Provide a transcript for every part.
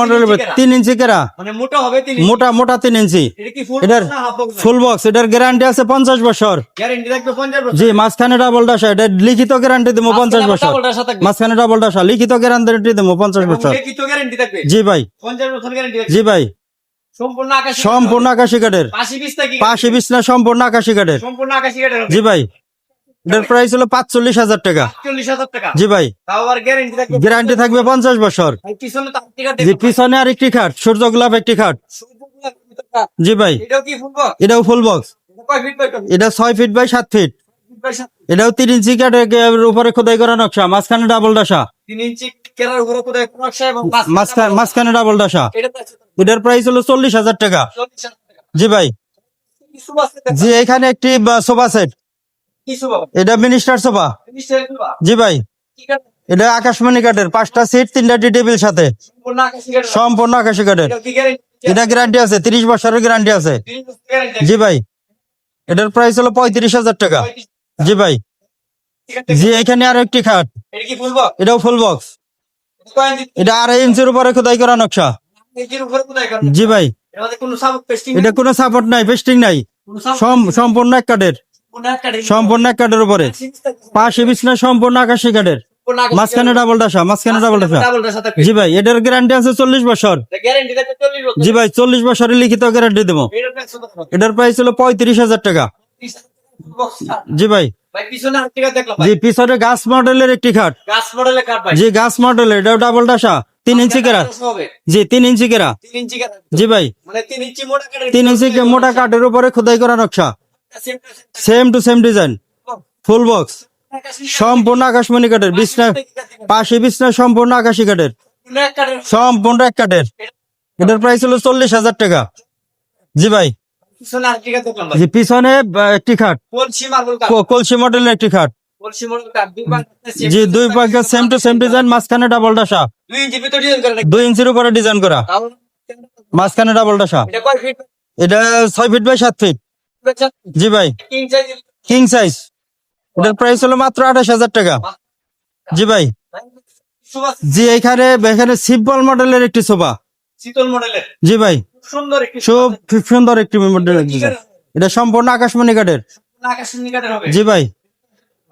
মডেলের তিন ইঞ্চি কেরা? মানে মোটা মোটা তিন ইঞ্চি। এটার ফুল বক্স এটার গ্যারান্টি আছে পঞ্চাশ বছর। গ্যারান্টি থাকবে 50 বছর। জি মাঝখানে ডাবল ডাসা এটা লিখিত গ্যারান্টি দেবো পঞ্চাশ বছর। মাঝখানে ডাবল ডাসা লিখিত গ্যারান্টি দেবো পঞ্চাশ বছর। জি ভাই। 50 বছর গ্যারান্টি থাকবে। জি ভাই। সম্পূর্ণ আকাশী কাঠের পাশি বিছনা সম্পূর্ণ আকাশি কাঠের। সম্পূর্ণ আকাশী কাঠের জি ভাই। এটার প্রাইস হলো পাঁচচল্লিশ হাজার টাকা। 40000 টাকা। জি ভাই। গ্যারান্টি থাকবে গ্যারান্টি থাকবে পঞ্চাশ বছর। জি পিছনে আর একটি খাট। সূর্য গোলাপ একটি খাট। জি ভাই। এটাও কি ফুল বক্স এটাও ফুল বক্স এটা কয় ফিট বাই কয় এটা ছয় ফিট বাই সাত ফিট? এটাও তিন ইঞ্চি কাঠের উপরে খোদাই করা নকশা মাঝখানে ডাবল ডাসা তিন ইঞ্চি কেরার উপরে কোথায় নকশা এবং মাঝখানে মাঝখানে ডাবল ডাসা এটা এটার প্রাইস হলো চল্লিশ হাজার টাকা। 40,000 টাকা। জি ভাই। জি এখানে একটি সোফা সেট এটা মিনিস্টার সোফা জি ভাই। এটা আকাশমণি কাঠের পাঁচটা সিট তিনটা টি টেবিল সাথে। সম্পূর্ণ আকাশী কাঠের। এটা গ্যারান্টি আছে। তিরিশ বছরের গ্যারান্টি আছে। জি ভাই। এটার প্রাইস হলো পঁয়ত্রিশ হাজার টাকা। জি ভাই। জি এখানে আরও একটি খাট। এটাও ফুল বক্স এটা আড়াই ইঞ্চির উপরে খোদাই করা নকশা। জি ভাই। এটা কোনো সাপোর্ট নাই পেস্টিং নাই। সম্পূর্ণ এক কাঠের। একটা সম্পূর্ণ এক কাঠের উপরে। পাশে বিছনা সম্পূর্ণ আকাশি কাঠের মাঝখানে ডাবল ডাসা মাঝখানে ডাবল ডাসা জি ভাই এটার গ্যারান্টি আছে চল্লিশ বছর। গ্যারান্টি থাকবে 40 বছর জি ভাই চল্লিশ বছরের লিখিত গ্যারান্টি দেবো। এটার প্রাইস হলো পঁয়ত্রিশ হাজার টাকা। জি ভাই। জি পিছনে গাছ মডেলের একটি খাট জি গাছ মডেলের এটাও ডাবল ডাসা তিন ইঞ্চি কেরা জি তিন ইঞ্চি কেরা 3 ইঞ্চি কাট জি ভাই। মানে 3 ইঞ্চি মোটা কাট তিন ইঞ্চি মোটা কাঠের উপরে খোদাই করা নকশা। Same to same design full box সম্পূর্ণ আকাশমণি কাঠের। বিছনা পাশে বিছনা সম্পূর্ণ আকাশি কাঠের। সম্পূর্ণ এক কাঠের। এটার প্রাইস হলো চল্লিশ হাজার টাকা। জি ভাই। পিছনে একটি খাট। কলসি মডেলের একটি খাট। মডেল জি, দুই পাকে সেম টু সেম ডিজাইন মাঝখানে ডাবল ডাসা দুই ইঞ্চির উপরে ডিজাইন করা। মাঝখানে ডাবল ডাসা এটা ছয় ফিট বাই সাত ফিট জি ভাই। কিং সাইজ এটার প্রাইস হলো মাত্র আঠাশ হাজার টাকা। জি ভাই। জি এখানে এখানে সিম্পল মডেলের একটি সোফা শীতল মডেলের জি ভাই। সুন্দর একটি খুব সুন্দর একটি কাঠের? এটা সম্পূর্ণ আকাশমণি কাঠের। হবে। জি ভাই।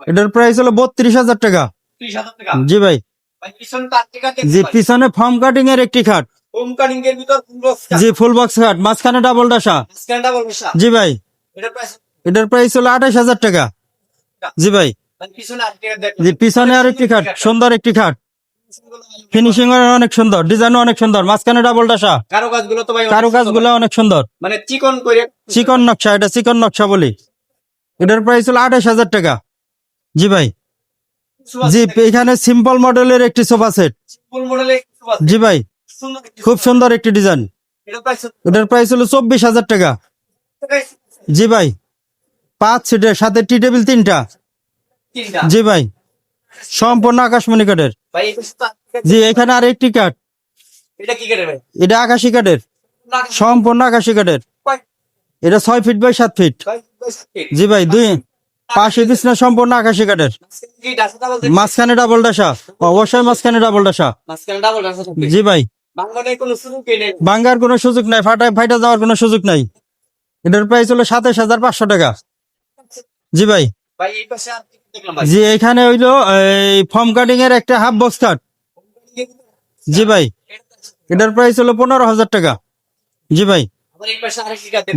এটার প্রাইস হলো বত্রিশ হাজার টাকা। জি ভাই। জি পিছনে ফর্ম কাটিং এর একটি খাট। কাটিং এর ভিতর জি ফুল বক্স খাট। মাঝখানে ডাবল ডাসা জি ভাই। এটার প্রাইস হলো আঠাশ হাজার টাকা। জি ভাই। আর জি পিছনে আর একটি খাট সুন্দর একটি খাট। ফিনিশিং অনেক সুন্দর ডিজাইন অনেক সুন্দর মাঝখানে ডাবল ডাসা কারও তো ভাই অনেক সুন্দর। কাজগুলো অনেক সুন্দর। মানে চিকন করে চিকন নকশা এটা চিকন নকশা বলি। এটার প্রাইস হলো আঠাশ হাজার টাকা। জি ভাই। জি এখানে সিম্পল মডেলের একটি সোফা সেট। জি ভাই। খুব সুন্দর একটি ডিজাইন এটার প্রাইস হলো চব্বিশ হাজার টাকা। জি ভাই। পাঁচ সিটের সাথে টি টেবিল তিনটা। জি ভাই। সম্পূর্ণ আকাশমণি কাঠের জি এখানে আর একটি কাঠ। এটা আকাশি কাঠের। সম্পূর্ণ আকাশি কাঠের। এটা ছয় ফিট বাই সাত ফিট। জি ভাই দুই পাশে বিছনা সম্পূর্ণ আকাশি কাঠের। মাঝখানে ডাবল ডাসা অবশ্যই মাঝখানে ডাবল ডাসা। জি ভাই। ভাঙ্গার কোনো সুযোগ নাই ফাটা ফাইটা যাওয়ার কোনো সুযোগ নাই। এটার প্রাইস হলো সাতাশ হাজার পাঁচশো টাকা। জি ভাই। জি এখানে হইল এই ফর্ম কাটিং এর একটা হাফ বক্স কাট জি ভাই। এটার প্রাইস হলো পনেরো হাজার টাকা। জি ভাই।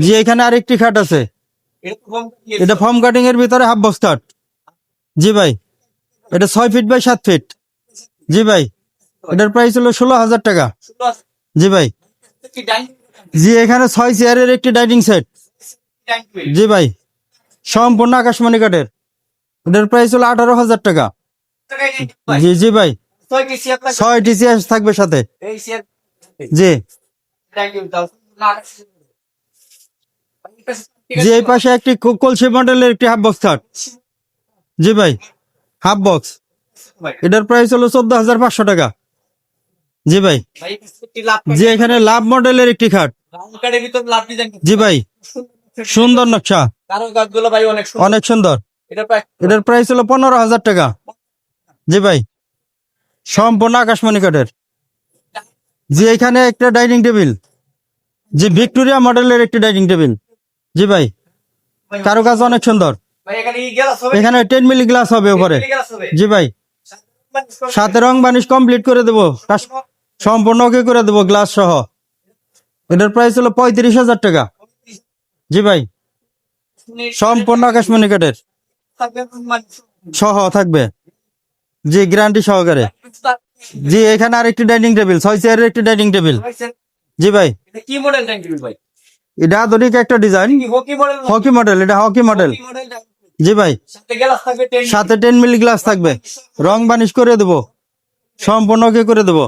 জি এখানে আরেকটি খাট আছে। এটা ফর্ম কাটিং এর ভিতরে হাফ বক্স কাট জি ভাই। এটা ছয় ফিট বাই সাত ফিট জি ভাই। এটার প্রাইস হলো ষোলো হাজার টাকা। জি ভাই। জি এখানে ছয় চেয়ারের একটি ডাইনিং সেট। জি ভাই সম্পূর্ণ আকাশমণি কাঠের। এটার প্রাইস হলো আঠারো হাজার টাকা। জি জি ভাই। ছয় কি চেয়ার থাকবে? সাথে। জি। জি। এই পাশে একটি কলসি মডেলের একটি হাফ বক্স খাট জি ভাই হাফ বক্স এটার প্রাইস হলো চোদ্দ হাজার পাঁচশো টাকা। জি ভাই। জি এখানে লাভ মডেলের একটি খাট জি ভাই। সুন্দর নকশা। কাজগুলো ভাই অনেক সুন্দর। অনেক সুন্দর। এটার প্রাইস হলো পনেরো হাজার টাকা। জি ভাই। সম্পূর্ণ আকাশমণি কাঠের। জি এখানে একটা ডাইনিং টেবিল। জি ভিক্টোরিয়া মডেলের একটি ডাইনিং টেবিল। জি ভাই। কারও কাজ অনেক সুন্দর। এখানে কি গ্লাস হবে? টেন মিলি গ্লাস হবে উপরে। জি ভাই। সাথে রং বানিশ কমপ্লিট করে দেবো। সম্পূর্ণ ওকে করে দেবো গ্লাস সহ। এটার প্রাইস হলো পঁয়ত্রিশ হাজার টাকা। জি ভাই। সম্পূর্ণ আকাশমণি কাঠের সহ থাকবে। জি গ্যারান্টি সহকারে। জি, এখানে আরেকটি ডাইনিং টেবিল, ছয় চেয়ারের একটি ডাইনিং টেবিল। জি ভাই। কি মডেল এটা আধুনিক একটা ডিজাইন। হকি মডেল, এটা হকি মডেল। জি ভাই। সাথে টেন মিলি গ্লাস থাকবে। রং বানিশ করে দেবো। সম্পূর্ণ করে দেবো।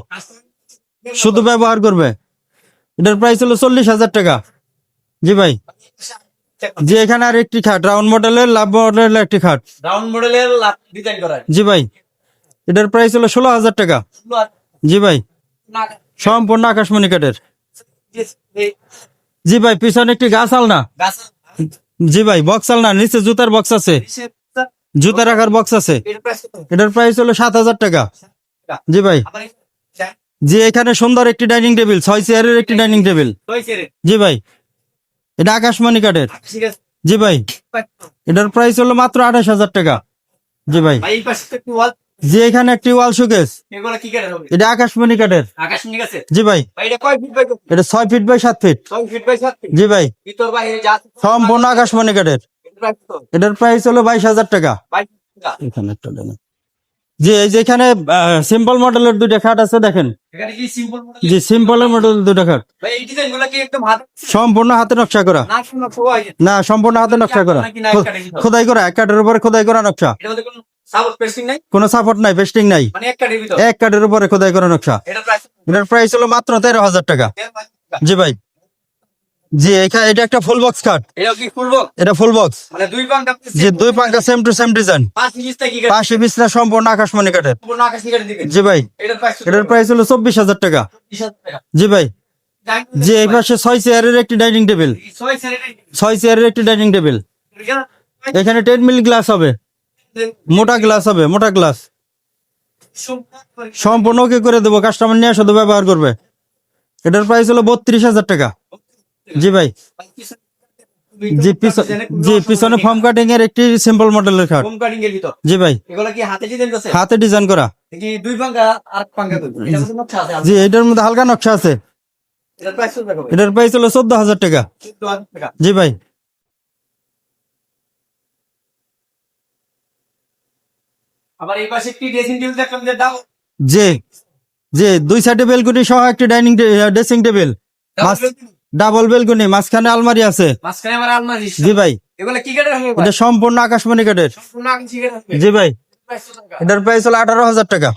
শুধু ব্যবহার করবে। এটার প্রাইস হলো চল্লিশ হাজার টাকা। জি ভাই। জি এখানে আর একটি খাট রাউন্ড মডেলের লাভ মডেলের একটি খাট। রাউন্ড মডেলের ডিজাইন করা জি ভাই এটার প্রাইস হলো ষোলো হাজার টাকা। জি ভাই সম্পূর্ণ আকাশমণি কাঠের। জি ভাই পিছনে একটি গাছ আলনা। জি ভাই বক্স আলনা নিচে জুতার বক্স আছে। জুতা। রাখার বক্স আছে। এটার প্রাইস হলো সাত হাজার টাকা। জি ভাই। জি এখানে সুন্দর একটি ডাইনিং টেবিল ছয় চেয়ারের একটি ডাইনিং টেবিল জি ভাই এটা আকাশমণি কাঠের। ঠিক জি ভাই। এটার প্রাইস হলো মাত্র আঠাশ হাজার টাকা। জি ভাই। জি এখানে একটি ওয়াল শোকেস। এটা আকাশমণি কাঠের। জি ভাই। এটা ছয় ফিট বাই সাত ফিট জি ভাই। সম্পূর্ণ আকাশমণি কাঠের। এটার প্রাইস হলো বাইশ হাজার টাকা। এখানে একটা। জি এই যে এখানে সিম্পল মডেলের দুইটা খাট আছে দেখেন। জি সিম্পলের মডেল দুইটা খাট। সম্পূর্ণ হাতে নকশা করা। না সম্পূর্ণ হাতে নকশা করা? খোদাই করা এক কাঠের উপরে খোদাই করা নকশা। কোনো সাপোর্ট নাই? পেস্টিং নাই মানে এক কাঠের উপরে খোদাই করা নকশা। এটা এটার প্রাইস হলো মাত্র তেরো হাজার টাকা। জি ভাই। জি এখানে এটা একটা ফুল বক্স কাঠ এটা কি ফুলবো এটা ফুল বক্স মানে দুই পাঙ্কা যে দুই পাঙ্কা সেম টু সেম ডিজাইন কি পাশে বিছনা সম্পূর্ণ আকাশমণি কাঠের সম্পূর্ণ আকাশ নিকারে দিবেন জি ভাই এটার প্রাইস এটার প্রাইস হলো চব্বিশ হাজার টাকা। টাকা। জি ভাই যে এই পাশে ছয় চেয়ারের একটি ডাইনিং টেবিল ছয় সেরে ছয় চেয়ারের একটি ডাইনিং টেবিল এখানে টেন মিলি গ্লাস হবে। মোটা গ্লাস হবে মোটা গ্লাস সম্পূর্ণ ওকে করে দেবো কাস্টমার নিয়ে শুধু ব্যবহার করবে। এটার প্রাইস হলো বত্রিশ হাজার টাকা। জি ভাই। জি জি পিছনে ফর্ম কাটিং এর একটি সিম্পল মডেলের খাট হোম কাটিং এর ভিতর। জি ভাই। এগুলো কি হাতে ডিজাইন করছে? হাতে ডিজাইন করা। কি দুই আর মধ্যে নকশা আছে জি এটার মধ্যে হালকা নকশা আছে। এটার প্রাইস কত এটার প্রাইস হলো চোদ্দ হাজার টাকা। 14000 টাকা। জি ভাই। আবার এই পাশে একটি ড্রেসিং টেবিল দেখলাম যে দাও। জি জি দুই সাইডে বেলকুনি সহ একটি dining dressing table double balcony মাঝখানে আলমারি আছে। মাঝখানে আমার আলমারি। জি ভাই। এগুলো কি কাঠের হবে এটা সম্পূর্ণ আকাশমণি কাঠের সম্পূর্ণ আকাশি কাঠের জি ভাই। এটার প্রাইস হলো আঠারো হাজার টাকা।